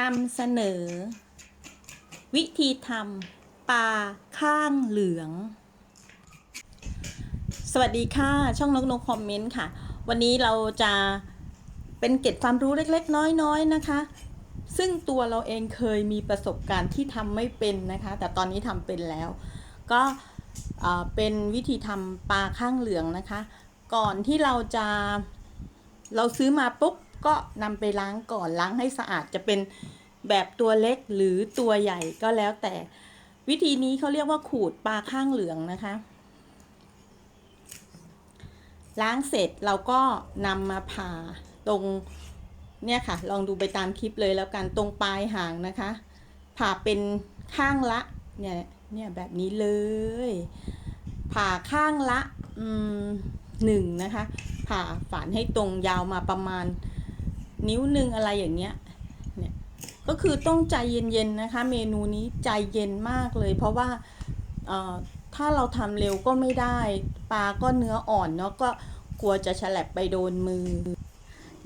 นำเสนอ วิธีทำปลาข้างเหลือง สวัสดีค่ะ ช่องนกนกคอมเมนต์ค่ะ วันนี้เราจะเป็นเก็ดความรู้เล็กๆ น้อยๆนะคะ ซึ่งตัวเราเองเคยมีประสบการณ์ที่ทำไม่เป็นนะคะ แต่ตอนนี้ทำเป็นแล้ว ก็เป็นวิธีทำปลาข้างเหลืองนะคะ ก่อนที่เราจะเราซื้อมาปุ๊บ ก็นำไปล้างก่อนล้างให้สะอาดจะเป็นแบบตัวเล็กหรือตัวใหญ่ก็แล้วแต่วิธีนี้เขาเรียกว่าขูดปลาข้างเหลืองนะคะ ล้างเสร็จเราก็นำมาผ่าตรงเนี่ยค่ะ ลองดูไปตามคลิปเลยแล้วกันตรงปลายหางนะคะ ผ่าเป็นข้างละเนี่ยเนี่ยแบบนี้เลย ผ่าข้างละหนึ่งนะคะ ผ่าฝานให้ตรงยาวมาประมาณ นิ้วหนึ่งอะไรอย่างเงี้ยเนี่ยก็คือต้องใจเย็นๆนะคะ เมนูนี้ใจเย็นมากเลย เพราะว่าถ้าเราทำเร็วก็ไม่ได้ ปลาก็เนื้ออ่อนเนาะก็กลัวจะฉลับไปโดนมือ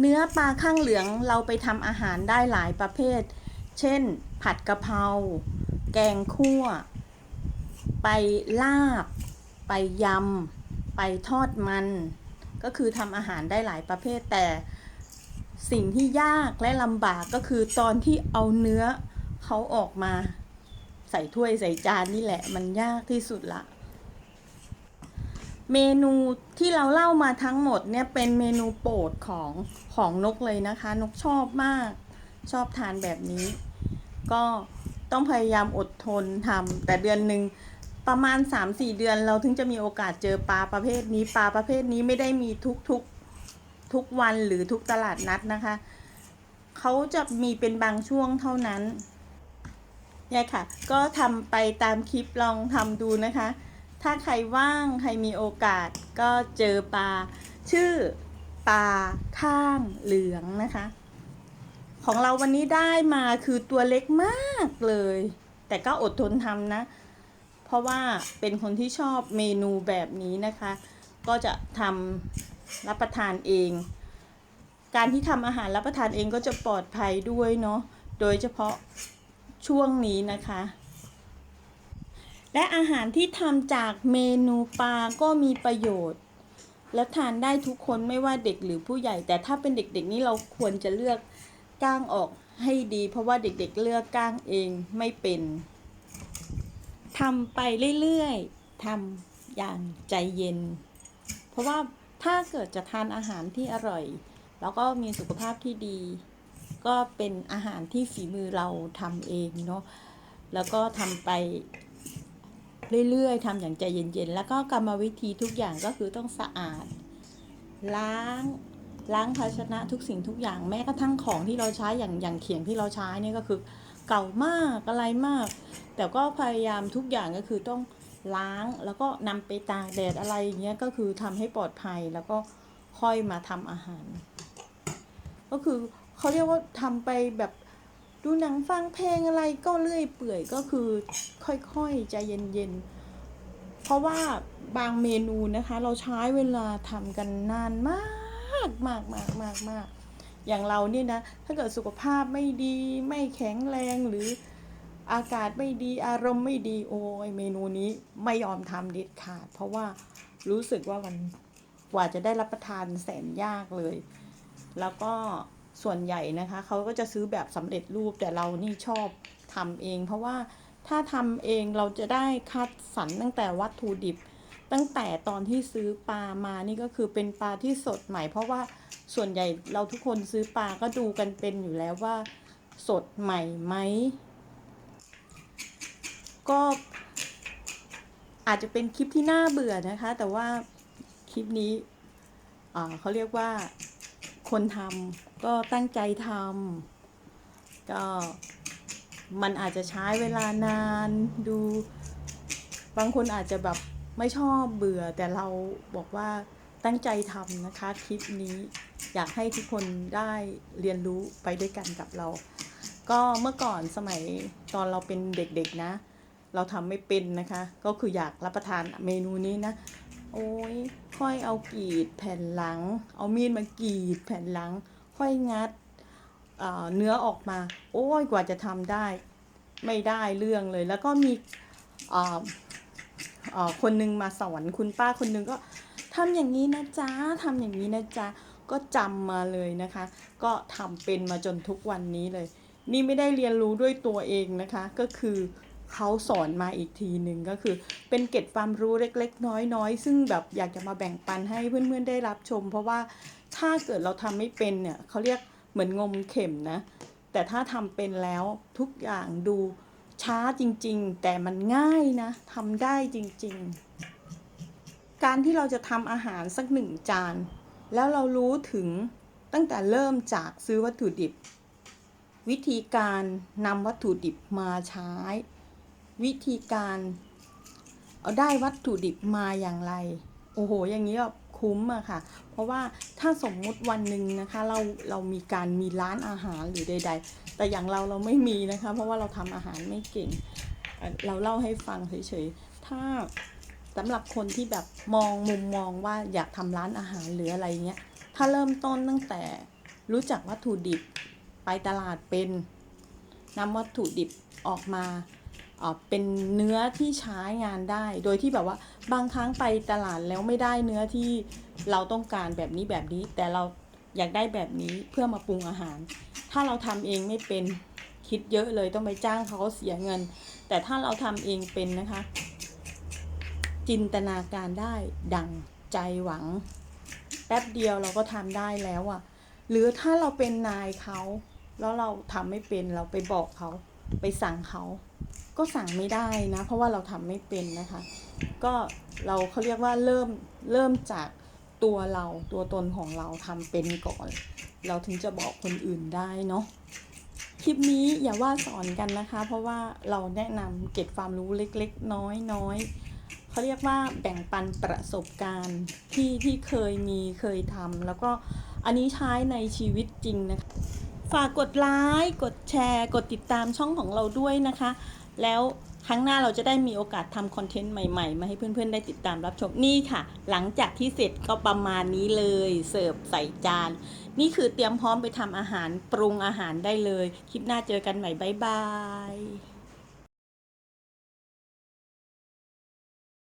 เนื้อปลาข้างเหลืองเราไปทำอาหารได้หลายประเภท เช่น ผัดกะเพราแกงคั่ว ไปลาบ ไปยำ ไปทอดมัน ก็คือทำอาหารได้หลายประเภทแต่ สิ่งที่ยากและลำบากก็คือตอนที่เอาเนื้อเขาออกมา ใส่ถ้วยใส่จานนี่แหละ มันยากที่สุดละ เมนูที่เราเล่ามาทั้งหมดเนี่ยเป็นเมนูโปรดของของนกเลยนะคะ นกชอบมาก ชอบทานแบบนี้ ก็ต้องพยายามอดทนทำแต่เดือนหนึ่งประมาณ 3-4 เดือนเราถึงจะมีโอกาสเจอปลาประเภทนี้ปลาประเภทนี้ไม่ได้มีทุกทุก ทุกวันหรือทุกตลาดนัดนะคะ เขาจะมีเป็นบางช่วงเท่านั้นเนี่ยค่ะ ก็ทำไปตามคลิปลองทำดูนะคะ ถ้าใครว่างใครมีโอกาสก็เจอปลา ชื่อปลาข้างเหลืองนะคะ ของเราวันนี้ได้มาคือตัวเล็กมากเลย แต่ก็อดทนทำนะ เพราะว่าเป็นคนที่ชอบเมนูแบบนี้นะคะ ก็จะทำ รับประทานเอง การที่ทำอาหารรับประทานเองก็จะปลอดภัยด้วยเนาะโดยเฉพาะช่วงนี้นะคะ และอาหารที่ทำจากเมนูปลาก็มีประโยชน์ และทานได้ทุกคนไม่ว่าเด็กหรือผู้ใหญ่ แต่ถ้าเป็นเด็กๆนี่เราควรจะเลือกก้างออกให้ดี เพราะว่าเด็กๆเลือกก้างเองไม่เป็นทำไปเรื่อยๆทำอย่างใจเย็น เพราะว่า ถ้าเกิดจะทานอาหารที่อร่อย แล้วก็มีสุขภาพที่ดี ก็เป็นอาหารที่ฝีมือเราทำเองเนาะแล้วก็ทำไปเรื่อยๆทำอย่างใจเย็นๆ แล้วก็กรรมวิธีทุกอย่างก็คือต้องสะอาด ล้างล้างภาชนะทุกสิ่งทุกอย่างแม้กระทั่งของที่เราใช้อย่างอย่างเขียงที่เราใช้เนี่ยก็คือเก่ามากอะไรมาก แต่ก็พยายามทุกอย่างก็คือต้อง ล้างแล้วก็นำไปตากแดดอะไรอย่างเงี้ยก็คือทำให้ปลอดภัยแล้วก็ค่อยมาทำอาหาร ก็คือเขาเรียกว่าทำไปแบบดูหนังฟังเพลงอะไรก็เลื่อยเปื่อยก็คือค่อยๆใจเย็นๆ เพราะว่าบางเมนูนะคะ เราใช้เวลาทำกันนานมากมากมากมากมากอย่างเราเนี่ยนะ ถ้าเกิดสุขภาพไม่ดีไม่แข็งแรงหรือ อากาศไม่ดีอารมณ์ไม่ดีโอ้ยเมนูนี้ไม่ยอมทำเด็ดขาด เพราะว่ารู้สึกว่ามันกว่าจะได้รับประทานแสนยากเลย แล้วก็ส่วนใหญ่นะคะเขาก็จะซื้อแบบสำเร็จรูปแต่เรานี่ชอบทำเอง เพราะว่าถ้าทำเองเราจะได้คัดสรรตั้งแต่วัตถุดิบ ตั้งแต่ตอนที่ซื้อปลามานี่ก็คือเป็นปลาที่สดใหม่ เพราะว่าส่วนใหญ่เราทุกคนซื้อปลาก็ดูกันเป็นอยู่แล้วว่า สดใหม่ไหม ก็อาจจะเป็นคลิปที่น่าเบื่อนะคะ แต่ว่าคลิปนี้เขาเรียกว่าคนทำก็ตั้งใจทำก็มันอาจจะใช้เวลานานดู บางคนอาจจะแบบไม่ชอบเบื่อ แต่เราบอกว่าตั้งใจทำนะคะคลิปนี้อยากให้ทุกคนได้เรียนรู้ไปด้วยกันกับเรา ก็เมื่อก่อนสมัยตอนเราเป็นเด็กๆนะ เราทำไม่เป็นนะคะ ก็คืออยากรับประทานเมนูนี้นะ โอ้ยค่อยเอากรีดแผ่นหลัง เอามีดมากรีดแผ่นหลัง ค่อยงัดเเนื้อออกมา โอ้ยกว่าจะทำได้ไม่ได้เรื่องเลย แล้วก็มีคนหนึงมาสอนคุณป้าคนหนึงก็ทำอย่างนี้นะจ๊ะทำอย่างนี้นะจ๊ะก็จำมาเลยนะคะ ก็ทำเป็นมาจนทุกวันนี้เลย นี่ไม่ได้เรียนรู้ด้วยตัวเองนะคะ ก็คือ เขาสอนมาอีกทีหนึ่งก็คือ เป็นเก็ดความรู้เล็ก ๆ น้อยๆ ซึ่งแบบอยากจะมาแบ่งปันให้เพื่อนๆได้รับชม เพราะว่าถ้าเกิดเราทำไม่เป็นเนี่ยเขาเรียกเหมือนงมเข็มนะ แต่ถ้าทำเป็นแล้วทุกอย่างดูช้าจริง ๆ แต่มันง่ายนะทำได้จริง ๆ การที่เราจะทำอาหารสักหนึ่งจาน แล้วเรารู้ถึงตั้งแต่เริ่มจากซื้อวัตถุดิบ วิธีการนำวัตถุดิบมาใช้ วิธีการ เอาได้วัตถุดิบมาอย่างไร โอ้โห อย่างนี้แบบคุ้มอะค่ะ เพราะว่าถ้าสมมุติวันหนึ่งนะคะ เราเรามีการมีร้านอาหารหรือใด ๆ แต่อย่างเราเราไม่มีนะคะ เพราะว่าเราทำอาหารไม่เก่งเอ่อเราเล่าให้ฟังเฉยๆ ถ้าสำหรับคนที่แบบมองมุมมองว่าอยากทำร้านอาหารหรืออะไรเงี้ย ถ้าเริ่มต้นตั้งแต่รู้จักวัตถุดิบไปตลาดเป็นนำวัตถุดิบออกมา เอ่อเป็นเนื้อที่ใช้งานได้ โดยที่แบบว่าบางครั้งไปตลาดแล้วไม่ได้เนื้อที่เราต้องการแบบนี้แบบนี้ แต่เราอยากได้แบบนี้เพื่อมาปรุงอาหาร ถ้าเราทำเองไม่เป็นคิดเยอะเลยต้องไปจ้างเขาเสียเงิน แต่ถ้าเราทำเองเป็นนะคะ จินตนาการได้ดังใจหวัง แป๊บเดียวเราก็ทำได้แล้วอะ่ะ หรือถ้าเราเป็นนายเขาแล้วเราทำไม่เป็นเราไปบอกเขา ไปสั่งเขาก็สั่งไม่ได้นะ เพราะว่าเราทำไม่เป็นนะคะ ก็เราเขาเรียกว่าเริ่มเริ่มจากตัวเราตัวตนของเราทำเป็นก่อน เราถึงจะบอกคนอื่นได้เนาะคลิปนี้อย่าว่าสอนกันนะคะ เพราะว่าเราแนะนำเก็บความรู้เล็กๆ น้อยๆเขาเรียกว่าแบ่งปันประสบการณ์ที่ที่เคยมีเคยทำแล้วก็อันนี้ใช้ในชีวิตจริงนะคะ ฝากกดไลค์กดแชร์ กดติดตามช่องของเราด้วยนะคะ แล้วครั้งหน้าเราจะได้มีโอกาสทำคอนเทนต์ใหม่ๆ มาให้เพื่อนๆ ได้ติดตามรับชมนี่ค่ะ หลังจากที่เสร็จก็ประมาณนี้เลย เสิร์ฟใส่จาน นี่คือเตรียมพร้อมไปทำอาหารปรุงอาหารได้เลย คลิปหน้าเจอกันใหม่บ๊ายบาย